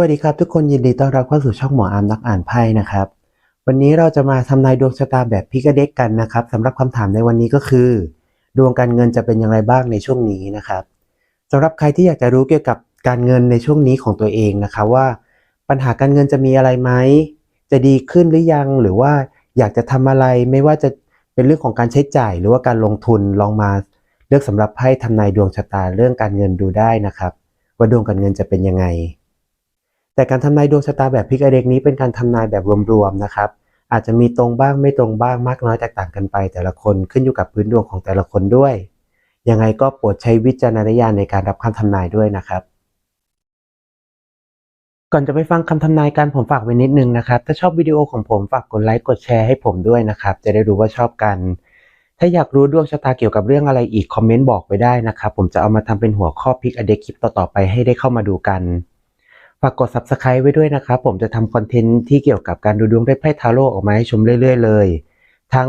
วัสดีครับทุกคนยินดีต้อนรับเข้าสู่ช่องหมออามนักอ่านไพ่นะครับ วันนี้เราจะมาทำนายดวงชะตาแบบพิกเด็กกันนะครับสำหรับคำถามในวันนี้ก็คือ ดวงการเงินจะเป็นอย่างไรบ้างในช่วงนี้นะครับสำหรับใครที่อยากจะรู้เกี่ยวกับการเงินในช่วงนี้ของตัวเองนะครับว่า ปัญหาการเงินจะมีอะไรไหมจะดีขึ้นหรือยัง หรือว่าอยากจะทำอะไรไม่ว่าจะเป็นเรื่องของการใช้จ่าย หรือว่าการลงทุนลองมาเลือกสำหรับไพ่ทำนายดวงชะตาเรื่องการเงินดูได้นะครับ ว่าดวงการเงินจะเป็นยังไง แต่การทำนายดวงชะตาแบบพิกาเด็กนี้เป็นการทำนายแบบรวมๆนะครับ อาจจะมีตรงบ้างไม่ตรงบ้างมากน้อยแตกต่างกันไป แต่ละคนขึ้นอยู่กับพื้นดวงของแต่ละคนด้วย ยังไงก็โปรดใช้วิจารณญาณในการรับคำทำนายด้วยนะครับ ก่อนจะไปฟังคำทำนายกันผมฝากไว้นิดนึงนะครับ ถ้าชอบวิดีโอของผมฝากกดไลค์กดแชร์ให้ผมด้วยนะครับ จะได้รู้ว่าชอบกัน ถ้าอยากรู้ดวงชะตาเกี่ยวกับเรื่องอะไรอีกคอมเมนต์บอกไว้ได้นะครับ ผมจะเอามาทำเป็นหัวข้อพิกอเดคลิปต่อๆไปให้ได้เข้ามาดูกัน ฝากกด subscribe ไว้ด้วยนะครับ ผมจะทำคอนเทนต์ที่เกี่ยวกับการดูดวงด้วยไพ่ทาโร่ออกมาให้ชมเรื่อย ๆ เลย ทั้ง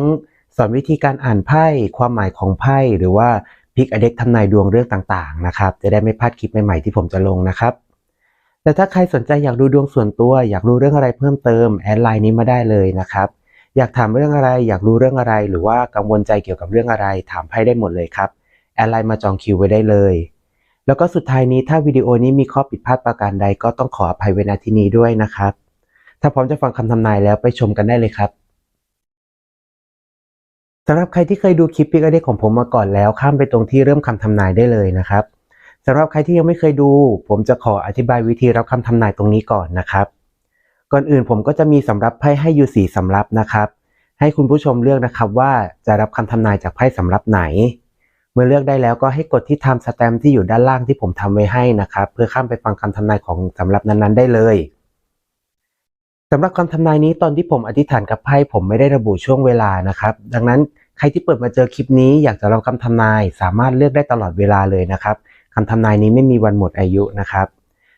สอนวิธีการอ่านไพ่ความหมายของไพ่หรือว่าพิกอเด็กทำนายดวงเรื่องต่างๆนะครับจะได้ไม่พลาดคลิปใหม่ๆที่ผมจะลงนะครับแต่ถ้าใครสนใจอยากดูดวงส่วนตัว อยากรู้เรื่องอะไรเพิ่มเติมแอดไลน์นี้มาได้เลยนะครับอยากถามเรื่องอะไรอยากรู้เรื่องอะไร หรือว่ากังวลใจเกี่ยวกับเรื่องอะไร ถามไพ่ได้หมดเลยครับแอดไลน์มาจองคิวไว้ได้เลย แล้วก็สุดท้ายนี้ถ้าวิดีโอนี้มีข้อผิดพลาดประการใดก็ต้องขออภัยไว้ณที่นี้ด้วยนะครับ ถ้าพร้อมจะฟังคำทำนายแล้วไปชมกันได้เลยครับสำหรับใครที่เคยดูคลิปพิกเด็กของผมมาก่อนแล้ว ข้ามไปตรงที่เริ่มคำทำนายได้เลยนะครับสำหรับใครที่ยังไม่เคยดู ผมจะขออธิบายวิธีรับคำทำนายตรงนี้ก่อนนะครับ ก่อนอื่นผมก็จะมีสำรับไพ่ให้อยู่สี่สำรับนะครับ ให้คุณผู้ชมเลือกนะครับว่าจะรับคำทำนายจากไพ่สำรับไหน มื่อเลือกได้แล้วก็ให้กดที่ Time Stamp ที่อยู่ด้านล่างที่ผมทำไว้ให้นะครับ เพื่อข้ามไปฟังคำทำนายของสำรับนั้นๆ ได้เลยสำหรับคำทำนายนี้ตอนที่ผมอธิษฐานกับไพ่ผมไม่ได้ระบุช่วงเวลานะครับ ดังนั้นใครที่เปิดมาเจอคลิปนี้อยากจะรับคำทำนายสามารถเลือกได้ตลอดเวลาเลยนะครับคำทำนายนี้ไม่มีวันหมดอายุนะครับ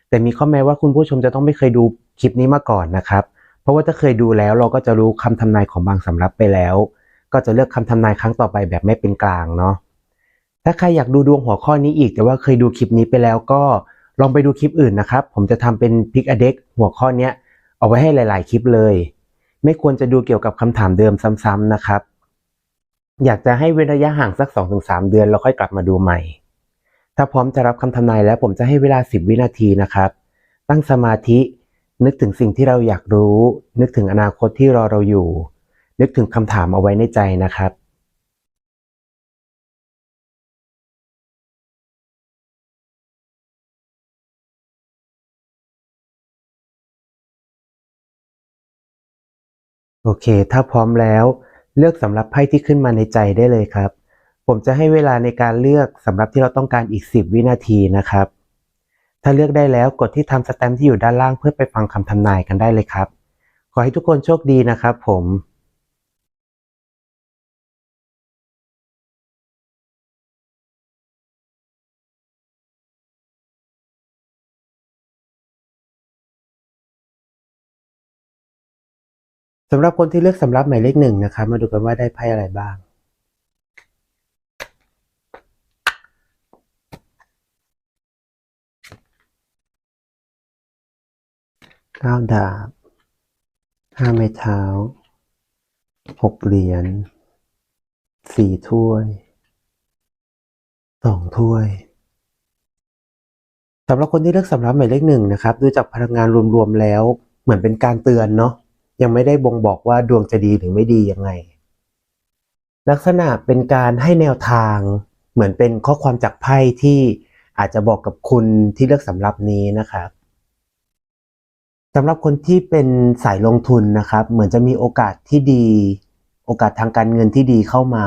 แต่มีข้อแม้ว่าคุณผู้ชมจะต้องไม่เคยดูคลิปนี้มาก่อนนะครับ เพราะว่าถ้าเคยดูแล้วเราก็จะรู้คำทำนายของบางสำรับไปแล้ว ก็จะเลือกคำทำนายครั้งต่อไปแบบไม่เป็นกลางเนาะ ถ้าใครอยากดูดวงหัวข้อนี้อีก แต่ว่าเคยดูคลิปนี้ไปแล้วก็ลองไปดูคลิปอื่นนะครับ ผมจะทำเป็นพิกอเด็กหัวข้อเนี้ยเอาไว้ให้หลาย ๆ คลิปเลย ไม่ควรจะดูเกี่ยวกับคำถามเดิมซ้ำๆนะครับ อยากจะให้เว้นระยะห่างสัก 2-3 เดือนแล้วค่อยกลับมาดูใหม่ ถ้าพร้อมจะรับคำทำนายแล้วผมจะให้เวลา 10 วินาทีนะครับ ตั้งสมาธิ นึกถึงสิ่งที่เราอยากรู้ นึกถึงอนาคตที่รอเราอยู่ นึกถึงคำถามเอาไว้ในใจนะครับ โอเค ถ้าพร้อมแล้วเลือกสำหรับไพ่ที่ขึ้นมาในใจได้เลยครับ ผมจะให้เวลาในการเลือกสำหรับที่เราต้องการอีก 10 วินาทีนะครับ ถ้าเลือกได้แล้วกดที่ทำสแตมป์ที่อยู่ด้านล่างเพื่อไปฟังคำทำนายกันได้เลยครับ ขอให้ทุกคนโชคดีนะครับผม สำหรับคนที่เลือกสำรับหมายเลขหนึ่งนะครับ มาดูกันว่าได้ไพ่อะไรบ้างเก้าดาบห้าไม้เท้าหกเหรียญสี่ถ้วยสองถ้วยสำหรับคนที่เลือกสำรับหมายเลขหนึ่งนะครับ ดูจากพลังงานรวมๆแล้ว เหมือนเป็นการเตือนเนาะ ยังไม่ได้บ่งบอกว่าดวงจะดีหรือไม่ดียังไง ลักษณะเป็นการให้แนวทางเหมือนเป็นข้อความจากไพ่ที่อาจจะบอกกับคุณที่เลือกสำรับนี้นะครับสำหรับคนที่เป็นสายลงทุนนะครับ เหมือนจะมีโอกาสที่ดี โอกาสทางการเงินที่ดีเข้ามา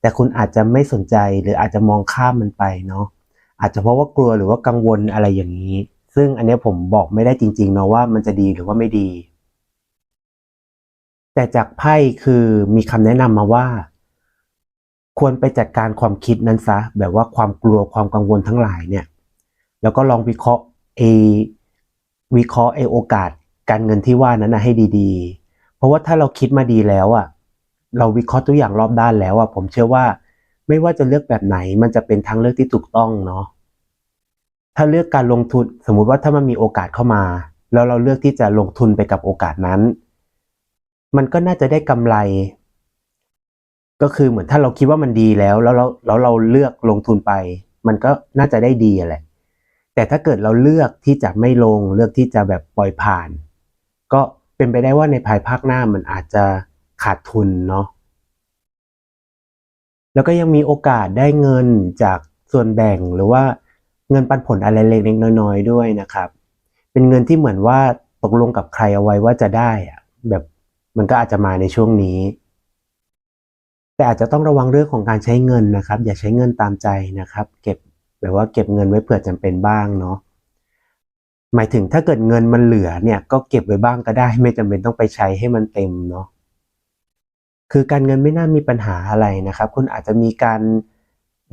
แต่คุณอาจจะไม่สนใจหรืออาจจะมองข้ามมันไปเนาะอาจจะเพราะว่ากลัวหรือว่ากังวลอะไรอย่างนี้ ซึ่งอันนี้ผมบอกไม่ได้จริงๆเนาะว่ามันจะดีหรือว่าไม่ดี แต่จากไพ่คือมีคำแนะนำมาว่า ควรไปจัดการความคิดนั้นซะ แบบว่าความกลัวความกังวลทั้งหลายเนี่ย แล้วก็ลองวิเคราะห์เอวิเคราะห์ไอโอกาส การเงินที่ว่านั้นนะให้ดีๆ เพราะว่าถ้าเราคิดมาดีแล้วอะ เราวิเคราะห์ตัวอย่างรอบด้านแล้วอะผมเชื่อว่า ไม่ว่าจะเลือกแบบไหน มันจะเป็นทางเลือกที่ถูกต้องเนาะถ้าเลือกการลงทุนสมมุติว่าถ้ามันมีโอกาสเข้ามา แล้วเราเลือกที่จะลงทุนไปกับโอกาสนั้น มันก็น่าจะได้กำไร ก็คือเหมือนถ้าเราคิดว่ามันดีแล้ว แล้วเราแล้วเราเลือกลงทุนไป มันก็น่าจะได้ดีอะแหละ แต่ถ้าเกิดเราเลือกที่จะไม่ลงเลือกที่จะแบบปล่อยผ่าน ก็เป็นไปได้ว่าในภายภาคหน้ามันอาจจะขาดทุนเนาะแล้วก็ยังมีโอกาสได้เงินจากส่วนแบ่งหรือว่าเงินปันผลอะไรเล็กๆน้อยๆด้วยนะครับ เป็นเงินที่เหมือนว่าตกลงกับใครเอาไว้ว่าจะได้อะแบบ มันก็อาจจะมาในช่วงนี้ แต่อาจจะต้องระวังเรื่องของการใช้เงินนะครับ อย่าใช้เงินตามใจนะครับ เก็บแบบว่าเก็บเงินไว้เผื่อจำเป็นบ้างเนาะหมายถึงถ้าเกิดเงินมันเหลือเนี่ยก็เก็บไว้บ้างก็ได้ ไม่จำเป็นต้องไปใช้ให้มันเต็มเนาะคือการเงินไม่น่ามีปัญหาอะไรนะครับ คุณอาจจะมีการ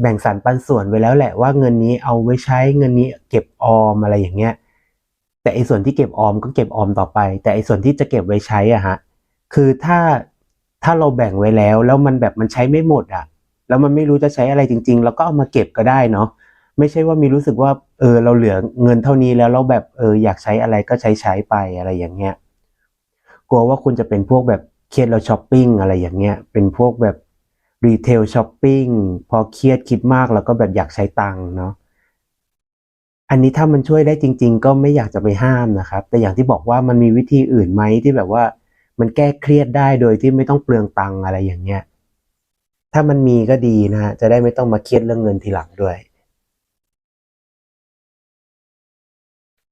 แบ่งสรรปันส่วนไว้แล้วแหละว่าเงินนี้เอาไว้ใช้เงินนี้เก็บออมอะไรอย่างเงี้ยแต่ไอ้ส่วนที่เก็บออมก็เก็บออมต่อไป แต่ไอ้ส่วนที่จะเก็บไว้ใช้อะฮะ คือถ้าถ้าเราแบ่งไว้แล้ว แล้วมันแบบมันใช้ไม่หมดอะแล้วมันไม่รู้จะใช้อะไรจริง ๆ แล้วก็เอามาเก็บก็ได้เนาะไม่ใช่ว่ามีรู้สึกว่าเออเราเหลือเงินเท่านี้แล้วเราแบบเอออยากใช้อะไรก็ใช้ใช้ไปอะไรอย่างเงี้ยกลัวว่าคุณจะเป็นพวกแบบเครียดเราช้อปปิ้งอะไรอย่างเงี้ยเป็นพวกแบบรีเทลช้อปปิ้งพอเครียดคิดมากแล้วก็แบบอยากใช้ตังค์เนาะอันนี้ถ้ามันช่วยได้จริง ๆ ก็ไม่อยากจะไปห้ามนะครับ แต่อย่างที่บอกว่ามันมีวิธีอื่นไหมที่แบบว่า มันแก้เครียดได้โดยที่ไม่ต้องเปลืองตังอะไรอย่างเงี้ย ถ้ามันมีก็ดีนะฮะ จะได้ไม่ต้องมาเครียดเรื่องเงินทีหลังด้วย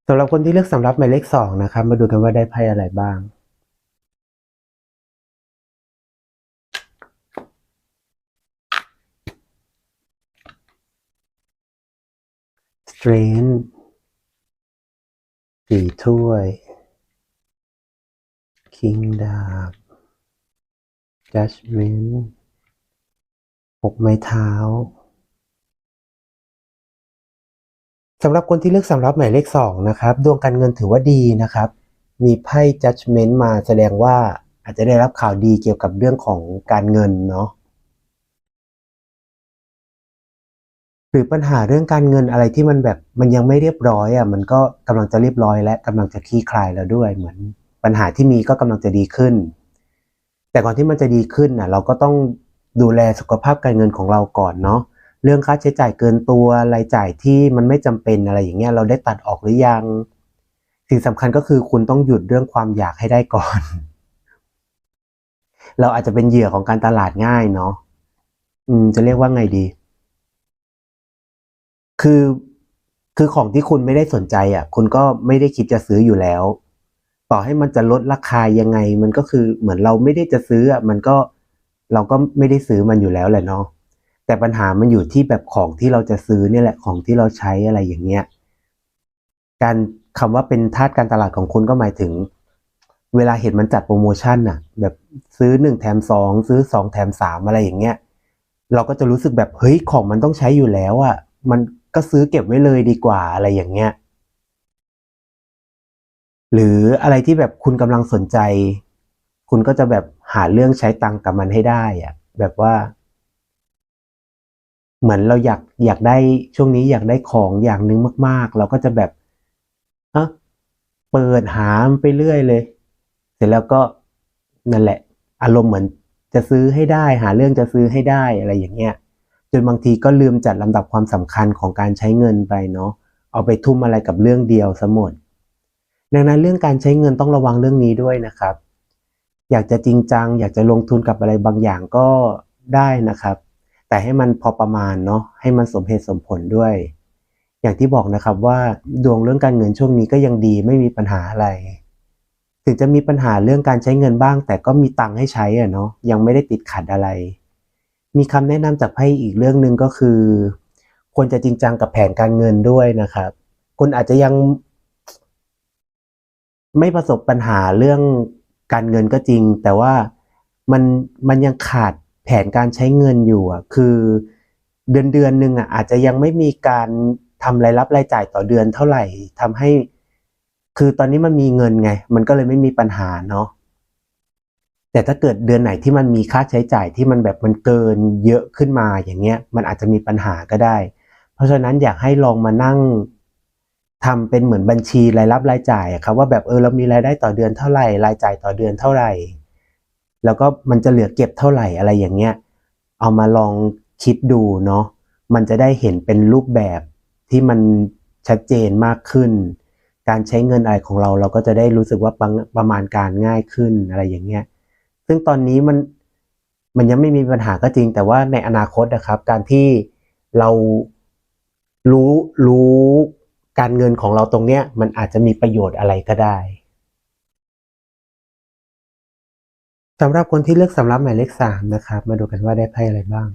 สำหรับคนที่เลือกสำรับหมายเลขสองนะครับ มาดูกันว่าได้ไพ่อะไรบ้าง Strength สี่ถ้วย King ดาบ Judgment หกไม้เท้าสำหรับคนที่เลือกสำรับหมายเลขสองนะครับ ดวงการเงินถือว่าดีนะครับ มีไพ่ judgment มาแสดงว่าอาจจะได้รับข่าวดีเกี่ยวกับเรื่องของการเงินเนาะหรือปัญหาเรื่องการเงินอะไรที่มันแบบมันยังไม่เรียบร้อยอะมันก็กำลังจะเรียบร้อยและกำลังจะคลี่คลายแล้วด้วยเหมือน ปัญหาที่มีก็กำลังจะดีขึ้น แต่ก่อนที่มันจะดีขึ้นอะเราก็ต้องดูแลสุขภาพการเงินของเราก่อนเนาะเรื่องค่าใช้จ่ายเกินตัวรายจ่ายที่มันไม่จำเป็นอะไรอย่างเงี้ยเราได้ตัดออกหรือยัง สิ่งสำคัญก็คือคุณต้องหยุดเรื่องความอยากให้ได้ก่อน เราอาจจะเป็นเหยื่อของการตลาดง่ายเนาะอืม จะเรียกว่าไงดี คือคือของที่คุณไม่ได้สนใจอะ คุณก็ไม่ได้คิดจะซื้ออยู่แล้ว ต่อให้มันจะลดราคายังไง มันก็คือเหมือนเราไม่ได้จะซื้ออะมันก็เราก็ไม่ได้ซื้อมันอยู่แล้วแหละเนาะแต่ปัญหามันอยู่ที่แบบของที่เราจะซื้อเนี่ยแหละของที่เราใช้อะไรอย่างเงี้ยการคำว่าเป็นทาสการตลาดของคุณก็หมายถึง เวลาเห็นมันจัดโปรโมชั่นน่ะ แบบซื้อหนึ่งแถมสองซื้อสองแถมสามอะไรอย่างเงี้ยเราก็จะรู้สึกแบบเฮ้ยของมันต้องใช้อยู่แล้วอะมันก็ซื้อเก็บไว้เลยดีกว่าอะไรอย่างเงี้ย หรืออะไรที่แบบคุณกำลังสนใจ คุณก็จะแบบหาเรื่องใช้ตังค์กับมันให้ได้อะแบบว่า เหมือนเราอยากอยากได้ช่วงนี้อยากได้ของอย่างนึงมาก ๆ เราก็จะแบบเอะเปิดหามไปเรื่อยเลย เสร็จแล้วก็นั่นแหละ อารมณ์เหมือนจะซื้อให้ได้ หาเรื่องจะซื้อให้ได้อะไรอย่างเงี้ยจนบางทีก็ลืมจัดลำดับความสำคัญของการใช้เงินไปเนาะเอาไปทุ่มอะไรกับเรื่องเดียวซะหมด ดังนั้นเรื่องการใช้เงินต้องระวังเรื่องนี้ด้วยนะครับ อยากจะจริงจัง อยากจะลงทุนกับอะไรบางอย่างก็ได้นะครับ แต่ให้มันพอประมาณเนาะให้มันสมเหตุสมผลด้วย อย่างที่บอกนะครับว่าดวงเรื่องการเงินช่วงนี้ก็ยังดีไม่มีปัญหาอะไร ถึงจะมีปัญหาเรื่องการใช้เงินบ้าง แต่ก็มีตังค์ให้ใช้อะเนาะยังไม่ได้ติดขัดอะไร มีคำแนะนำจากไพ่อีกเรื่องหนึ่งก็คือ ควรจะจริงจังกับแผนการเงินด้วยนะครับคุณอาจจะยัง ไม่ประสบปัญหาเรื่องการเงินก็จริง แต่ว่ามันมันยังขาดแผนการใช้เงินอยู่อะคือเดือนเดือนหนึ่งอะอาจจะยังไม่มีการทำรายรับรายจ่ายต่อเดือนเท่าไหร่ทำให้ คือตอนนี้มันมีเงินไง มันก็เลยไม่มีปัญหาเนาะแต่ถ้าเกิดเดือนไหนที่มันมีค่าใช้จ่ายที่มันแบบมันเกินเยอะขึ้นมาอย่างเงี้ย มันอาจจะมีปัญหาก็ได้ เพราะฉะนั้นอยากให้ลองมานั่ง ทำเป็นเหมือนบัญชีรายรับรายจ่ายอะครับว่าแบบเออเรามีรายได้ต่อเดือนเท่าไหร่รายจ่ายต่อเดือนเท่าไหร่ แล้วก็มันจะเหลือเก็บเท่าไหร่อะไรอย่างเงี้ยเอามาลองคิดดูเนาะมันจะได้เห็นเป็นรูปแบบที่มันชัดเจนมากขึ้น การใช้เงินอะไรของเราเราก็จะได้รู้สึกว่าประประมาณการง่ายขึ้นอะไรอย่างเงี้ยซึ่งตอนนี้มันมันยังไม่มีปัญหาก็จริง แต่ว่าในอนาคตนะครับ การที่เรารู้รู้ การเงินของเราตรงเนี้ยมันอาจจะมีประโยชน์อะไรก็ได้สำหรับคนที่เลือกสำรับหมายเลขสามนะครับ มาดูกันว่าได้ไพ่อะไรบ้าง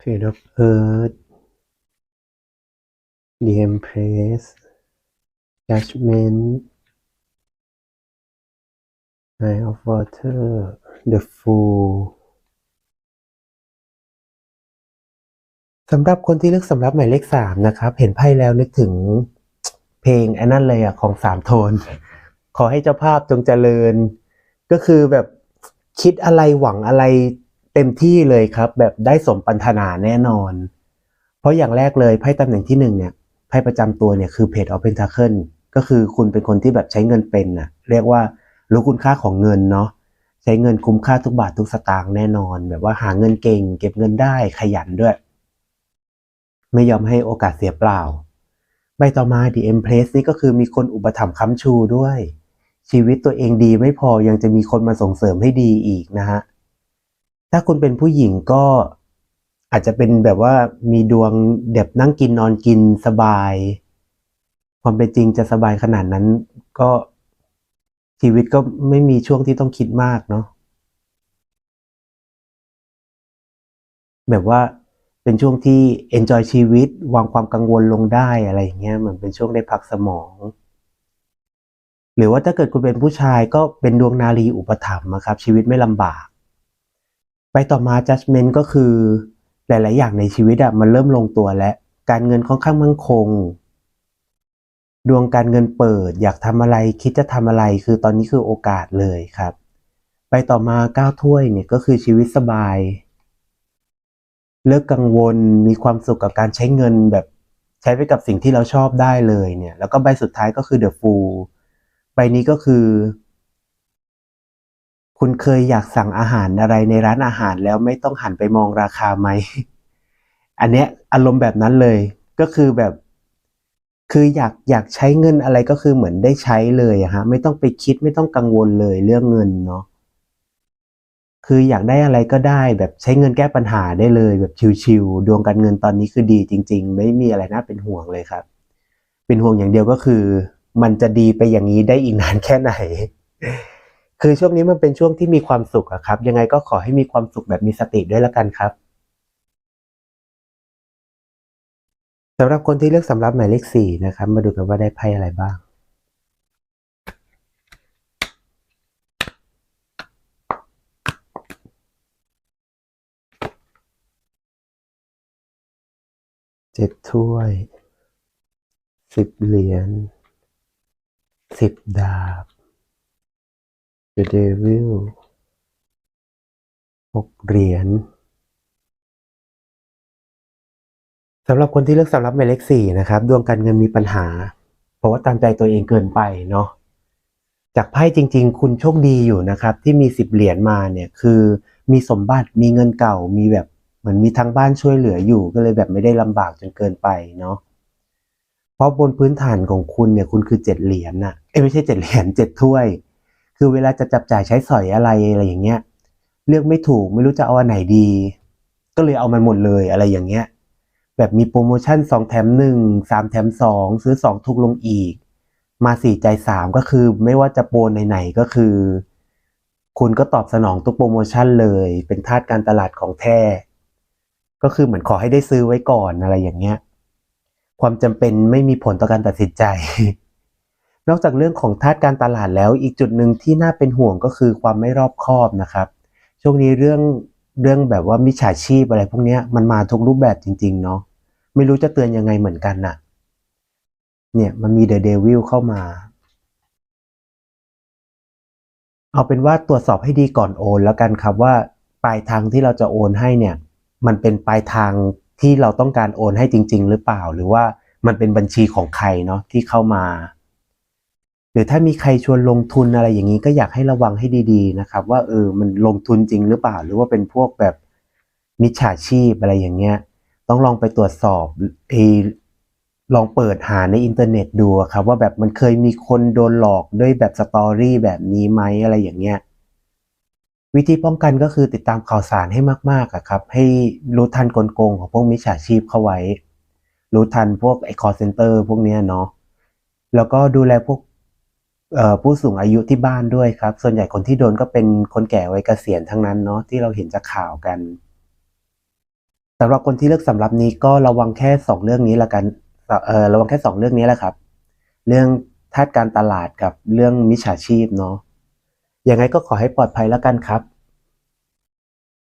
Page of Earth The Empress Judgment Nine of Water The Fool สำหรับคนที่เลือกสำรับหมายเลขสามนะครับ เห็นไพ่แล้วนึกถึงเพลงไอ้นั่นเลยอะของสามโทน ขอให้เจ้าภาพจงเจริญ ก็คือแบบคิดอะไรหวังอะไรเต็มที่เลยครับ แบบได้สมปรารถนาแน่นอน เพราะอย่างแรกเลยไพ่ตำแหน่งที่หนึ่งเนี่ยไพ่ประจำตัวเนี่ยคือเพจออฟเพนทาเคิลก็คือคุณเป็นคนที่แบบใช้เงินเป็นน่ะเรียกว่ารู้คุณค่าของเงินเนาะ ใช้เงินคุ้มค่าทุกบาททุกสตางค์แน่นอน แบบว่าหาเงินเก่ง เก็บเงินได้ขยันด้วย ไม่ยอมให้โอกาสเสียเปล่า ใบต่อมา The Empress นี่ก็คือมีคนอุปถัมภ์ค้ำชูด้วย ชีวิตตัวเองดีไม่พอยังจะมีคนมาส่งเสริมให้ดีอีกนะฮะถ้าคุณเป็นผู้หญิงก็อาจจะเป็นแบบว่ามีดวงเด็บนั่งกินนอนกินสบาย ความเป็นจริงจะสบายขนาดนั้นก็ ชีวิตก็ไม่มีช่วงที่ต้องคิดมากเนาะแบบว่าเป็นช่วงที่ enjoy ชีวิต วางความกังวลลงได้อะไรอย่างเงี้ยเหมือนเป็นช่วงได้พักสมอง หรือว่าถ้าเกิดคุณเป็นผู้ชายก็เป็นดวงนารีอุปถัมภ์ครับ ชีวิตไม่ลำบาก ไปต่อมา judgment ก็คือ หลาย ๆ อย่างในชีวิตอะมันเริ่มลงตัวแล้ว การเงินค่อนข้างมั่นคง ดวงการเงินเปิด อยากทำอะไรคิดจะทำอะไร คือตอนนี้คือโอกาสเลยครับ ไปต่อมาเก้าถ้วยเนี่ยก็คือชีวิตสบาย เลิกกังวลมีความสุขกับการใช้เงินแบบใช้ไปกับสิ่งที่เราชอบได้เลยเนี่ย แล้วก็ใบสุดท้ายก็คือ The Fool ใบนี้ก็คือ คุณเคยอยากสั่งอาหารอะไรในร้านอาหารแล้วไม่ต้องหันไปมองราคาไหม อันเนี้ยอารมณ์แบบนั้นเลย ก็คือแบบ คืออยากอยากใช้เงินอะไรก็คือเหมือนได้ใช้เลยอะฮะไม่ต้องไปคิดไม่ต้องกังวลเลยเรื่องเงินเนาะคืออยากได้อะไรก็ได้แบบใช้เงินแก้ปัญหาได้เลยแบบชิวๆดวงการเงินตอนนี้คือดีจริง ๆ ไม่มีอะไรน่าเป็นห่วงเลยครับ เป็นห่วงอย่างเดียวก็คือ มันจะดีไปอย่างนี้ได้อีกนานแค่ไหน คือช่วงนี้มันเป็นช่วงที่มีความสุขอะครับ ยังไงก็ขอให้มีความสุขแบบมีสติด้วยละกันครับ สำหรับคนที่เลือกสำรับหมายเลขสี่นะครับ มาดูกันว่าได้ไพ่อะไรบ้าง เจ็ดถ้วย สิบเหรียญ สิบดาบ The Devil หกเหรียญ สำหรับคนที่เลือกสำรับหมายเลขสี่นะครับ ดวงการเงินมีปัญหา เพราะว่าตามใจตัวเองเกินไปเนาะจากไพ่จริง ๆ คุณโชคดีอยู่นะครับ ที่มีสิบเหรียญมาเนี่ยคือมีสมบัติมีเงินเก่ามีแบบเหมือนมีทางบ้านช่วยเหลืออยู่ ก็เลยแบบไม่ได้ลำบากจนเกินไปเนาะเพราะบนพื้นฐานของคุณเนี่ยคุณคือเจ็ดเหรียญน่ะเอ้ไม่ใช่เจ็ดเหรียญเจ็ดถ้วย คือเวลาจะจับจ่ายใช้สอยอะไรอะไรอย่างเงี้ย เลือกไม่ถูกไม่รู้จะเอาอันไหนดี ก็เลยเอามันหมดเลยอะไรอย่างเงี้ย แบบมีโปรโมชั่นสองแถมหนึ่งสามแถมสองซื้อสองถูกลงอีก มาสี่ใจสามก็คือไม่ว่าจะโปรไหนๆก็คือ คุณก็ตอบสนองทุกโปรโมชั่นเลย เป็นทาสการตลาดของแท้ก็คือเหมือนขอให้ได้ซื้อไว้ก่อนอะไรอย่างเงี้ย ความจำเป็นไม่มีผลต่อการตัดสินใจ นอกจากเรื่องของทาสการตลาดแล้วอีกจุดหนึ่งที่น่าเป็นห่วงก็คือความไม่รอบคอบนะครับช่วงนี้เรื่องเรื่องแบบว่ามิจฉาชีพอะไรพวกนี้มันมาทุกรูปแบบจริง ๆ เนาะ ไม่รู้จะเตือนยังไงเหมือนกันน่ะ เนี่ยมันมีเดอะเดวิลเข้ามา เอาเป็นว่าตรวจสอบให้ดีก่อนโอนแล้วกันครับว่าปปลายทางที่เราจะโอนให้เนี่ย มันเป็นปลายทางที่เราต้องการโอนให้จริง ๆ หรือเปล่า หรือว่ามันเป็นบัญชีของใครเนาะที่เข้ามา หรือถ้ามีใครชวนลงทุนอะไรอย่างนี้ก็อยากให้ระวังให้ดีๆนะครับ ว่าเออมันลงทุนจริงหรือเปล่า หรือว่าเป็นพวกแบบมิจฉาชีพอะไรอย่างเงี้ย ต้องลองไปตรวจสอบเอลองเปิดหาในอินเทอร์เน็ตดูครับ ว่าแบบมันเคยมีคนโดนหลอกด้วยแบบสตอรี่แบบนี้ไหมอะไรอย่างเงี้ยวิธีป้องกันก็คือติดตามข่าวสารให้มากๆครับ ให้รู้ทันกลโกงของพวกมิจฉาชีพเข้าไว้ รู้ทันพวกไอ้ call center พวกเนี้ยเนาะแล้วก็ดูแลพวกผู้สูงอายุที่บ้านด้วยครับ ส่วนใหญ่คนที่โดนก็เป็นคนแก่วัยเกษียณทั้งนั้นเนาะที่เราเห็นจากข่าวกัน สำหรับคนที่เลือกสำรับนี้ก็ระวังแค่สองเรื่องนี้ละกันเอ่อระวังแค่สองเรื่องนี้แหละครับ เรื่องทาสการตลาดกับเรื่องมิจฉาชีพเนาะยังไงก็ขอให้ปลอดภัยแล้วกันครับ